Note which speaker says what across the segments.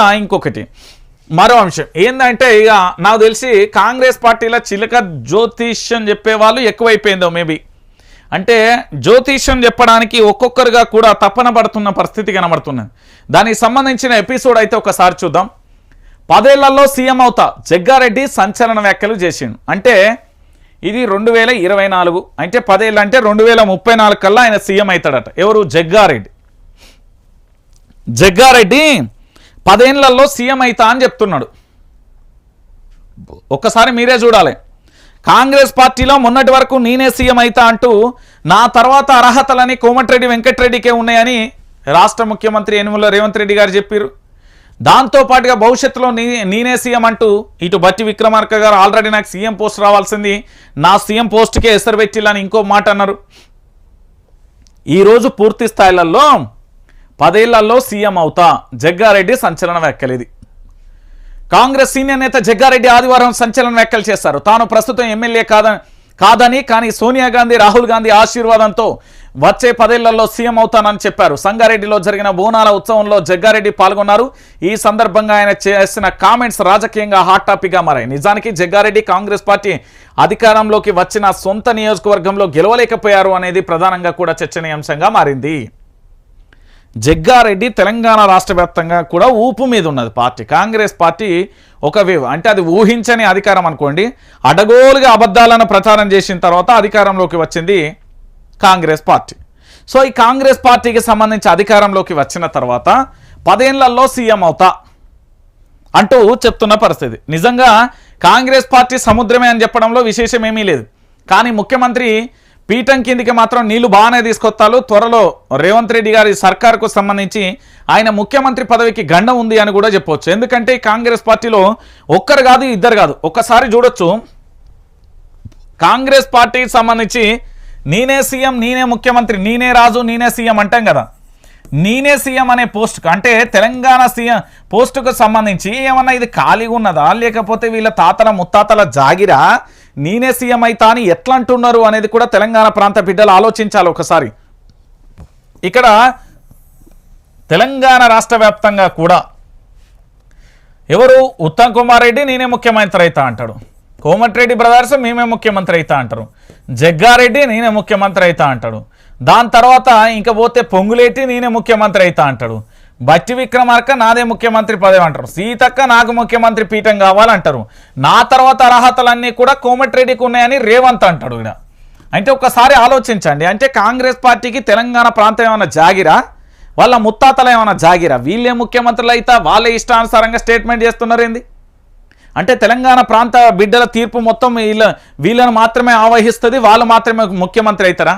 Speaker 1: ఇంకొకటి. మరో అంశం. ఏంటంటే ఇక నాకు తెలిసి కాంగ్రెస్ పార్టీలో చిలక జ్యోతిష్యం చెప్పేవాళ్ళు ఎక్కువైపోయిందో మేబీ. అంటే జ్యోతిష్యం చెప్పడానికి ఒక్కొక్కరుగా కూడా తప్పన పడుతున్న పరిస్థితి కనబడుతున్నది. దానికి సంబంధించిన ఎపిసోడ్ అయితే ఒకసారి చూద్దాం. పదేళ్ళలో సీఎం అవుతా జగ్గారెడ్డి సంచలన వ్యాఖ్యలు చేసిండు. అంటే ఇది రెండు వేల ఇరవై నాలుగు. అంటే పదేళ్ళు అంటే రెండు వేల ముప్పై నాలుగు కల్లా ఆయన సీఎం అవుతాడట. ఎవరు? జగ్గారెడ్డి. జగ్గారెడ్డి పదేళ్ళలో సీఎం అవుతా అని చెప్తున్నాడు. ఒక్కసారి మీరే చూడాలి. కాంగ్రెస్ పార్టీలో మొన్నటి వరకు నేనే సీఎం అవుతా అంటూ నా తర్వాత అర్హతలని కోమటిరెడ్డి వెంకటరెడ్డికే ఉన్నాయని రాష్ట్ర ముఖ్యమంత్రి యనుమల రేవంత్ రెడ్డి గారు చెప్పారు దాంతో పాటుగా భవిష్యత్తులో నేనే సీఎం అంటూ ఇటు బట్టి విక్రమార్క గారు ఆల్రెడీ నాకు సీఎం పోస్ట్ రావాల్సింది నా సీఎం పోస్ట్కే ఎసరు పెట్టిల్లని ఇంకో మాట అన్నారు. ఈరోజు పూర్తి స్థాయిలలో పదేళ్ళలో సీఎం అవుతా జగ్గారెడ్డి సంచలన వ్యాఖ్యలు ఇది. కాంగ్రెస్ సీనియర్ నేత జగ్గారెడ్డి ఆదివారం సంచలన వ్యాఖ్యలు చేశారు. తాను ప్రస్తుతం ఎమ్మెల్యే కాదని కాదని కానీ సోనియా గాంధీ రాహుల్ గాంధీ ఆశీర్వాదంతో వచ్చే పదేళ్ళలో సీఎం అవుతానని చెప్పారు. సంగారెడ్డిలో జరిగిన బోనాల ఉత్సవంలో జగ్గారెడ్డి పాల్గొన్నారు. ఈ సందర్భంగా ఆయన చేసిన కామెంట్స్ రాజకీయంగా హాట్ టాపిక్గా మారాయి. నిజానికి జగ్గారెడ్డి కాంగ్రెస్ పార్టీ అధికారంలోకి వచ్చిన సొంత నియోజకవర్గంలో గెలవలేకపోయారు అనేది ప్రధానంగా కూడా చర్చనీయాంశంగా మారింది. జగ్గారెడ్డి తెలంగాణ రాష్ట్ర వ్యాప్తంగా కూడా ఊపు మీద ఉన్నది పార్టీ. కాంగ్రెస్ పార్టీ ఒక వేవ్ అంటే అది ఊహించని అధికారం అనుకోండి. అడగోలుగా అబద్ధాలను ప్రచారం చేసిన తర్వాత అధికారంలోకి వచ్చింది కాంగ్రెస్ పార్టీ. సో ఈ కాంగ్రెస్ పార్టీకి సంబంధించి అధికారంలోకి వచ్చిన తర్వాత పదేళ్ళలో సీఎం అవుతా అంటూ చెప్తున్న పరిస్థితి. నిజంగా కాంగ్రెస్ పార్టీ సముద్రమే అని చెప్పడంలో విశేషమేమీ లేదు. కానీ ముఖ్యమంత్రి పీఠం కిందికి మాత్రం నీళ్ళు బాగానే తీసుకొస్తారు త్వరలో రేవంత్ రెడ్డి గారి సర్కార్కు సంబంధించి ఆయన ముఖ్యమంత్రి పదవికి గండం ఉంది అని కూడా చెప్పొచ్చు. ఎందుకంటే కాంగ్రెస్ పార్టీలో ఒక్కరు కాదు ఇద్దరు కాదు. ఒక్కసారి చూడొచ్చు. కాంగ్రెస్ పార్టీకి సంబంధించి నేనే సీఎం నేనే ముఖ్యమంత్రి నేనే రాజు నేనే సీఎం అంటాం కదా. నేనే సీఎం అనే పోస్ట్కు అంటే తెలంగాణ సీఎం పోస్టుకు సంబంధించి ఏమన్నా ఇది ఖాళీగా ఉన్నదా? లేకపోతే వీళ్ళ తాతల ముత్తాతల జాగిరా? నేనే సీఎం అయితా అని ఎట్లా అంటున్నారు అనేది కూడా తెలంగాణ ప్రాంత బిడ్డలు ఆలోచించాలి ఒకసారి. ఇక్కడ తెలంగాణ రాష్ట్ర వ్యాప్తంగా కూడా ఎవరు ఉత్తమ్ కుమార్ రెడ్డి నేనే ముఖ్యమంత్రి అవుతా అంటాడు. కోమటిరెడ్డి బ్రదర్స్ మేమే ముఖ్యమంత్రి అవుతా అంటారు. జగ్గారెడ్డి నేనే ముఖ్యమంత్రి అవుతా అంటాడు. దాని తర్వాత ఇంకా పోతే పొంగులేటి నేనే ముఖ్యమంత్రి అవుతా అంటాడు. బట్టి విక్రమార్క నాదే ముఖ్యమంత్రి పదవి అంటారు. సీతక్క నాకు ముఖ్యమంత్రి పీఠం కావాలంటారు. నా తర్వాత అర్హతలన్నీ కూడా కోమటిరెడ్డికి ఉన్నాయని రేవంత్ అంటాడు ఇక్కడ అంటే ఒకసారి ఆలోచించండి. అంటే కాంగ్రెస్ పార్టీకి తెలంగాణ ప్రాంతం ఏమైనా జాగిరా? వాళ్ళ ముత్తాతలు ఏమైనా జాగిరా? వీళ్ళే ముఖ్యమంత్రులు అయితే వాళ్ళే ఇష్టానుసారంగా స్టేట్మెంట్ చేస్తున్నారేంది అంటే తెలంగాణ ప్రాంత బిడ్డల తీర్పు మొత్తం వీళ్ళ వీళ్ళను మాత్రమే ఆవహిస్తుంది వాళ్ళు మాత్రమే ముఖ్యమంత్రి అవుతారా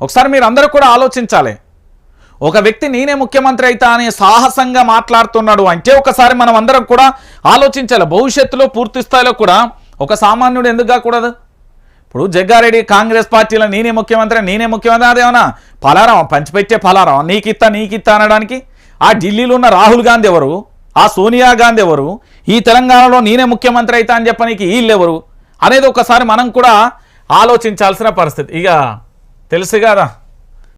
Speaker 1: ఒకసారి మీరు అందరూ కూడా ఆలోచించాలి. ఒక వ్యక్తి నేనే ముఖ్యమంత్రి అవుతా అని సాహసంగా మాట్లాడుతున్నాడు అంటే ఒకసారి మనం అందరం కూడా ఆలోచించాలి. భవిష్యత్తులో పూర్తి స్థాయిలో కూడా ఒక సామాన్యుడు ఎందుకు కాకూడదు? ఇప్పుడు జగ్గారెడ్డి కాంగ్రెస్ పార్టీలో నేనే ముఖ్యమంత్రి నేనే ముఖ్యమంత్రి అదేమన్నా ఫలారం పంచిపెట్టే ఫలారం నీకిత్తా నీకిత్తా అనడానికి? ఆ ఢిల్లీలో ఉన్న రాహుల్ గాంధీ ఎవరు? ఆ సోనియా గాంధీ ఎవరు? ఈ తెలంగాణలో నేనే ముఖ్యమంత్రి అవుతా అని చెప్పడానికి వీళ్ళు ఎవరు? అనేది ఒకసారి మనం కూడా ఆలోచించాల్సిన పరిస్థితి. ఇక తెలుసు కదా.